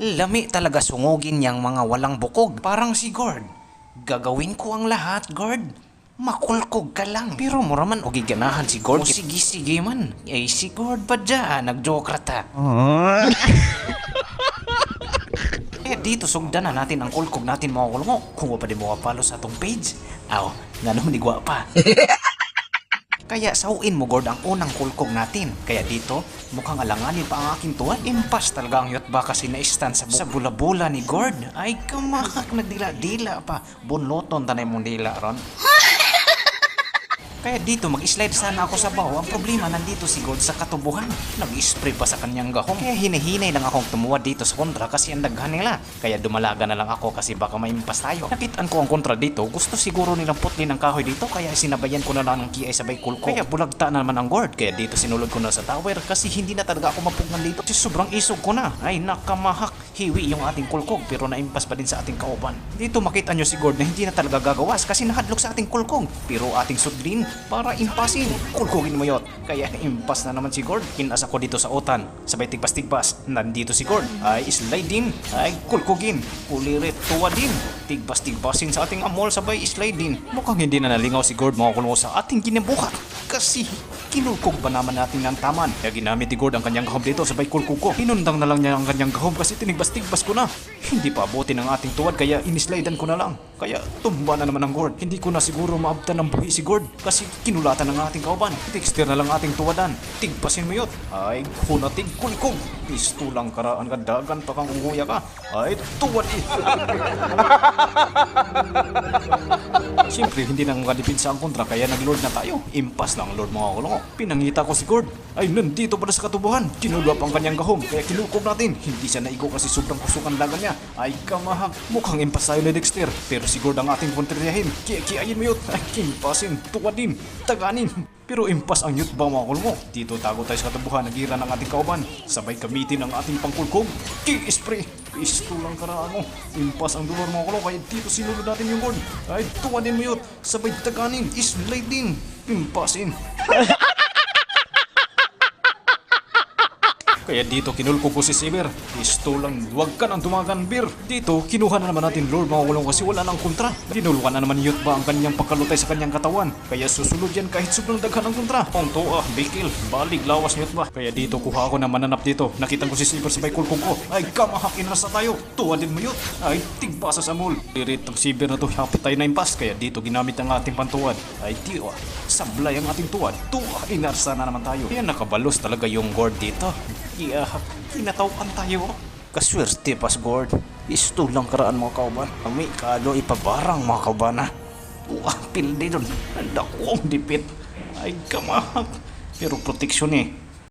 Lami talaga sungugin niyang mga walang bukog. Parang si Gord. Gagawin ko ang lahat, Gord. Makulkog ka lang. Pero muraman o giganahan si Gord. O sige, sige man. Ay si Gord ba dyan? Nag-joke rata. Eh dito sugdan na natin ang kulkog natin mga kulungo. Kung pa di mo palo sa atong page. Aw, nga naman ni pa. Kaya sauin mo Gord ang unang kulkog natin. Kaya dito, mukhang alanganin pa ang aking tuwan. Impas talaga ang yot ba kasi na-stand sa, bu- sa bula-bula ni Gord. Ay kamakak nagdila-dila pa. Bunloton tanay mong dila ron. Kaya dito mag-slide sana ako sa baho. Ang problema nandito si Gord sa katubuhan. Nag-spray pa sa kanyang gahong. Kaya hinihinay lang akong tumuwa dito sa kontra kasi ang daghan nila. Kaya dumalaga na lang ako kasi baka maimpas tayo. Nakitaan ko ang kontra dito. Gusto siguro nilang putlin ang kahoy dito kaya sinabayan ko na lang ng kiay sabay kulko. Kaya bulagta na naman ang Gord. Kaya dito sinulod ko na sa tower kasi hindi na talaga ako mapugngan dito. Kasi sobrang isog ko na. Ay nakamahak. Hiwi yung ating kulkog pero naimpas pa din sa ating kauban. Dito makita nyo si Gord na hindi na talaga gagawas kasi nahadlok sa ating kulkog. Pero ating sudlin para impasin. Kulkogin mo yot. Kaya impas na naman si Gord. Kinas ako dito sa otan. Sabay tigpas-tigpas. Nandito si Gord. Ay slide din. Ay kulkogin. Ulirit tuwa din. Tigpas-tigpasin sa ating amol sabay slide din. Mukhang hindi na nalingaw si Gord mga kulungo sa ating ginabuhat. Kasi kinulkog ba naman natin ang taman? Kaya ginamit ni Gord ang kanyang gahom dito sabay kulkog ko. Hinundang na lang niya ang kanyang gahom kasi tinigbas-tigbas ko na. Hindi pa abuti ng ating tuwad kaya inislidean ko na lang. Kaya tumba na naman ang Gord. Hindi ko na siguro maabtan ng buhi si Gord kasi kinulatan ng ating kauban. Texter na lang ating tuwadan. Tigpasin mo yot. Ay, kunatig kulkog. Pistulang karaan ka dagan pa kang unguya ka. Ay, tuwad eh. Siyempre, hindi na makadipinsa ang kontra kaya nag-lord na tayo. Impas lang lord mga kulungo. Pinangita ko si Gord. Ay, nandito pala sa katubuhan. Kinulap ang kanyang gahom kaya kinukob natin. Hindi siya naigo kasi sobrang kusukan lagan niya. Ay, kamahag. Mukhang impas tayo ni Dexter. Pero si Gord ang ating kontryahin. Kaya-kiyayin mo yun. Ay, kimpasin. Tuwadin. Taganin. Pero impas ang youth ba mga kulungo? Dito tago tayo sa katubuhan, nagira ng ating kauban. Sabay gamitin ang ating pangkulkog. Ki-spray! Pistulang karaan mo. Impas ang dulor mga kulungo, kaya dito sinulod natin yung gold. Ay, tuwa din mo yun. Sabay taganin, islide din. Impasin. Kaya dito kinulko ko si Saber. Pistulang huwag ka nang tumagan, Bir. Dito, kinuha na naman natin Lord mga kulong kasi wala nang kontra. Dinulukan na naman ni Yut ba ang kanyang pagkalutay sa kanyang katawan. Kaya susunod yan kahit sobrang daghan ng kontra. Pongto ah, bikil, balig, lawas ni Yut ba. Kaya dito kuha ako na mananap dito. Nakita ko si Saber sa may kulkong ko. Ay, kamahakin na sa tayo. Tuwa din mo Yut. Ay, tigbasa sa mul. Dirit ang Saber na to, hapit tayo na impas. Kaya dito ginamit ang ating pantuwad. Ay, tiwa. Sablay ang ating tuwad. Tuwa, inarsa na naman tayo. Kaya nakabalos talaga yung guard dito. Kaya, kinatawakan tayo. Kaswerte pas Gord. Isto lang karaan mga kauban. Kami kalo ipabarang mga kauban ha. Uwah, pildi doon. Handa ko ang dipit. Ay, kamahag. Pero proteksyon eh.